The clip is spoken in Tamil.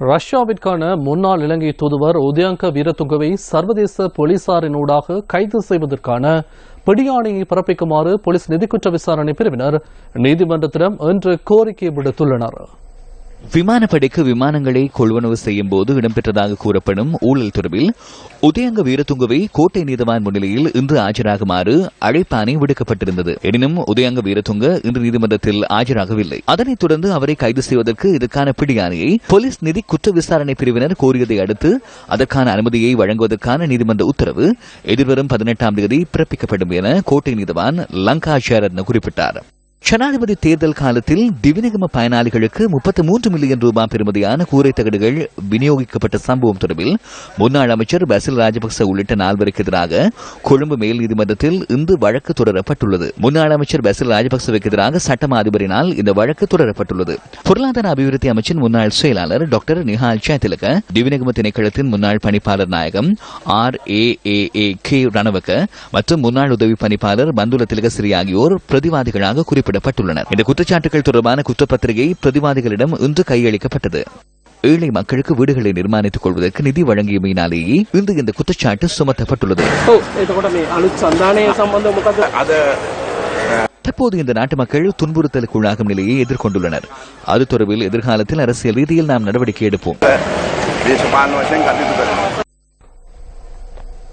ரஷ்யாவிற்கான முன்னாள் இலங்கை தூதுவர் உதயங்க வீரதுங்கவை சர்வதேச போலீசாரினூடாக கைது செய்வதற்கான பிடியாணையை பிறப்பிக்குமாறு போலீஸ் நிதிக்குற்ற விசாரணை பிரிவினர் நீதிமன்றத்திடம் இன்று கோரிக்கை விடுத்துள்ளனர். விமானப்படைக்கு விமானங்களை கொள்வனவு செய்யும் போது இடம்பெற்றதாக கூறப்படும் ஊழல் தொடர்பில் உதயங்க வீரதுங்கவை கோட்டை நீதவான் முன்னிலையில் இன்று ஆஜராகுமாறு அழைப்பாணை விடுக்கப்பட்டிருந்தது. எனினும் உதயங்க வீரதுங்க இன்று நீதிமன்றத்தில் ஆஜராகவில்லை. அதனைத் தொடர்ந்து அவரை கைது செய்வதற்கு இதற்கான பிடியாணையை போலீஸ் நிதி குற்ற விசாரணை பிரிவினர் கோரியதை அடுத்து அதற்கான அனுமதியை வழங்குவதற்கான நீதிமன்ற உத்தரவு எதிர்வரும் பதினெட்டாம் தேதி பிறப்பிக்கப்படும் என கோட்டை நீதிவான் லங்கா ஷேரத்ன குறிப்பிட்டார். ஜனாதிபதி தேர்தல் காலத்தில் திவிநகம பயனாளிகளுக்கு முப்பத்தி மூன்று மில்லியன் ரூபாய் பெறுமதியான கூரை தகடுகள் விநியோகிக்கப்பட்ட சம்பவம் தொடர்பில் முன்னாள் அமைச்சர் பசில் ராஜபக்ச உள்ளிட்ட நால்வருக்கு எதிராக கொழும்பு மேல் நீதிமன்றத்தில் இன்று வழக்கு தொடரப்பட்டுள்ளது. முன்னாள் அமைச்சர் பசில் ராஜபக்சவுக்கு எதிராக சட்டமா அதிபரினால் இந்த வழக்கு தொடரப்பட்டுள்ளது. பொருளாதார அபிவிருத்தி அமைச்சின் முன்னாள் செயலாளர் டாக்டர் நிஹால் சேத்திலக திவிநகம திணைக்களத்தின் முன்னாள் பணிப்பாளர் நாயகம் R A A K Ranawaka மற்றும் முன்னாள் உதவி பணிப்பாளர் பந்துல திலகசிறி ஆகியோர் பிரதிவாதிகளாக கைவிடப்பட்டுள்ளனர் இந்த குற்றச்சாட்டுகள் தொடர்பான குற்றப்பத்திரிகை பிரதிவாதிகளிடம் இன்று கையளிக்கப்பட்டது. ஏழை மக்களுக்கு வீடுகளை நிர்மாணித்துக் கொள்வதற்கு நிதி வழங்கியமையினாலேயே இன்று இந்த குற்றச்சாட்டு சுமத்தப்பட்டுள்ளது. தற்போது இந்த நாட்டு மக்கள் துன்புறுத்தலுக்கு உள்ளாகும் நிலையை எதிர்கொண்டுள்ளனர். அது தொடர்பில் எதிர்காலத்தில் அரசியல் ரீதியில் நாம் நடவடிக்கை எடுப்போம்.